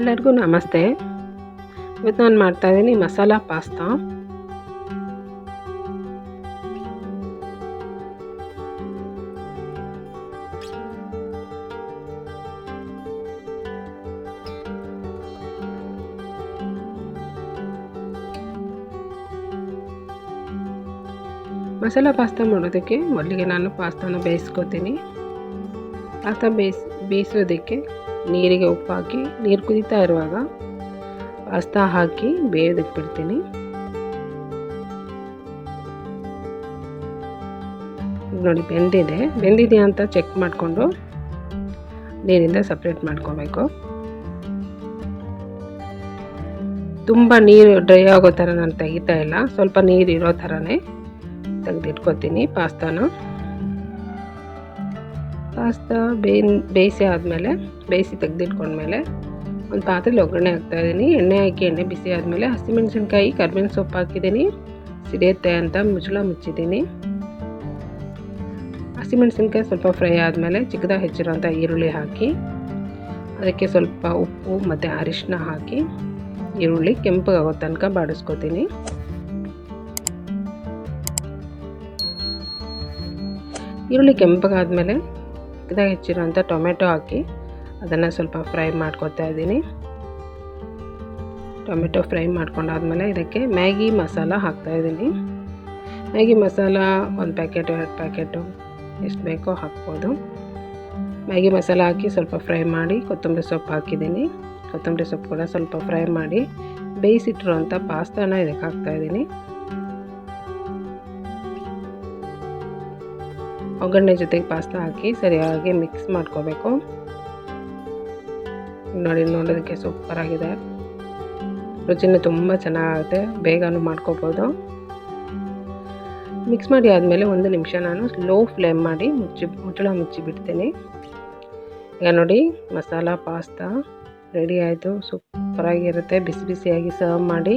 ಎಲ್ಲರಿಗೂ ನಮಸ್ತೆ. ಇವತ್ತು ನಾನು ಮಾಡ್ತಾಯಿದ್ದೀನಿ ಮಸಾಲ ಪಾಸ್ತಾ. ಮಸಾಲ ಪಾಸ್ತಾ ಮಾಡೋದಕ್ಕೆ ಮೊದಲಿಗೆ ನಾನು ಪಾಸ್ತಾನ ಬೇಯಿಸ್ಕೊತೀನಿ. ಪಾಸ್ತಾ ಬೇಯಿಸ್, ಬೇಯಿಸೋದಕ್ಕೆ ನೀರಿಗೆ ಉಪ್ಪು ಹಾಕಿ ನೀರು ಕುದೀತಾ ಇರುವಾಗ ಪಾಸ್ತಾ ಹಾಕಿ ಬೇಯೋದಕ್ಕೆ ಬಿಡ್ತೀನಿ. ನೋಡಿ, ಬೆಂದಿದೆ. ಬೆಂದಿದೆಯಾ ಅಂತ ಚೆಕ್ ಮಾಡಿಕೊಂಡು ನೀರಿಂದ ಸಪ್ರೇಟ್ ಮಾಡ್ಕೋಬೇಕು. ತುಂಬ ನೀರು ಡ್ರೈ ಆಗೋ ಥರ ನಾನು ತೆಗಿತಾ ಇಲ್ಲ. ಸ್ವಲ್ಪ ನೀರು ಇರೋ ಥರನೇ ತೆಗೆದಿಟ್ಕೋತೀನಿ ಪಾಸ್ತಾನ. ಪಾಸ್ತಾ ಬೇಯ್ ಬೇಯಿಸಿ ಆದಮೇಲೆ, ಬೇಯಿಸಿ ತೆಗೆದಿಟ್ಕೊಂಡ್ಮೇಲೆ, ಒಂದು ಪಾತ್ರೆಲಿ ಒಗ್ಗರಣೆ ಹಾಕ್ತಾಯಿದ್ದೀನಿ ಎಣ್ಣೆ ಹಾಕಿ, ಎಣ್ಣೆ ಬಿಸಿ ಆದಮೇಲೆ ಹಸಿಮೆಣಸಿನ್ಕಾಯಿ, ಕರ್ಬೇವಿನ ಸೊಪ್ಪು ಹಾಕಿದ್ದೀನಿ. ಸಿಡಿಯುತ್ತೆ ಅಂತ ಮುಚ್ಚಳ ಮುಚ್ಚಿದ್ದೀನಿ. ಹಸಿಮೆಣಸಿನ್ಕಾಯಿ ಸ್ವಲ್ಪ ಫ್ರೈ ಆದಮೇಲೆ ಚಿಕ್ಕದಾಗಿ ಹೆಚ್ಚಿರೋಂಥ ಈರುಳ್ಳಿ ಹಾಕಿ, ಅದಕ್ಕೆ ಸ್ವಲ್ಪ ಉಪ್ಪು ಮತ್ತು ಅರಿಶಿನ ಹಾಕಿ, ಈರುಳ್ಳಿ ಕೆಂಪಗಾಗೋ ತನಕ ಬಾಡಿಸ್ಕೊತೀನಿ. ಈರುಳ್ಳಿ ಕೆಂಪಗಾದಮೇಲೆ ಚಿಕ್ಕದಾಗಿ ಹೆಚ್ಚಿರೋಂಥ ಟೊಮೆಟೊ ಹಾಕಿ ಅದನ್ನು ಸ್ವಲ್ಪ ಫ್ರೈ ಮಾಡ್ಕೊತಾ ಇದ್ದೀನಿ. ಟೊಮೆಟೊ ಫ್ರೈ ಮಾಡ್ಕೊಂಡಾದ್ಮೇಲೆ ಇದಕ್ಕೆ ಮ್ಯಾಗಿ ಮಸಾಲ ಹಾಕ್ತಾಯಿದ್ದೀನಿ ಮ್ಯಾಗಿ ಮಸಾಲ ಒಂದು ಪ್ಯಾಕೆಟ್, ಎರಡು ಪ್ಯಾಕೆಟು ಎಷ್ಟು ಬೇಕೋ ಹಾಕ್ಬೋದು. ಮ್ಯಾಗಿ ಮಸಾಲ ಹಾಕಿ ಸ್ವಲ್ಪ ಫ್ರೈ ಮಾಡಿ ಕೊತ್ತಂಬರಿ ಸೊಪ್ಪು ಹಾಕಿದ್ದೀನಿ. ಕೊತ್ತಂಬರಿ ಸೊಪ್ಪು ಕೂಡ ಸ್ವಲ್ಪ ಫ್ರೈ ಮಾಡಿ ಬೇಯಿಸಿಟ್ಟಿರುವಂಥ ಪಾಸ್ತಾನ ಇದಕ್ಕೆ ಹಾಕ್ತಾಯಿದ್ದೀನಿ ಒಗ್ಗರಣೆ ಜೊತೆಗೆ ಪಾಸ್ತಾ ಹಾಕಿ ಸರಿಯಾಗಿ ಮಿಕ್ಸ್ ಮಾಡ್ಕೋಬೇಕು. ನೋಡಿ, ನೋಡೋದಕ್ಕೆ ಸೂಪರಾಗಿದೆ ರುಚಿನೂ ತುಂಬ ಚೆನ್ನಾಗುತ್ತೆ ಬೇಗನೂ ಮಾಡ್ಕೋಬೋದು. ಮಿಕ್ಸ್ ಮಾಡಿ ಆದಮೇಲೆ ಒಂದು ನಿಮಿಷ ನಾನು ಲೋ ಫ್ಲೇಮ್ ಮಾಡಿ ಮುಚ್ಚಿ, ಮುಚ್ಚಳ ಮುಚ್ಚಿಬಿಡ್ತೀನಿ ಈಗ ನೋಡಿ, ಮಸಾಲ ಪಾಸ್ತಾ ರೆಡಿ ಆಯಿತು. ಸೂಪರಾಗಿರುತ್ತೆ ಬಿಸಿ ಬಿಸಿಯಾಗಿ ಸರ್ವ್ ಮಾಡಿ.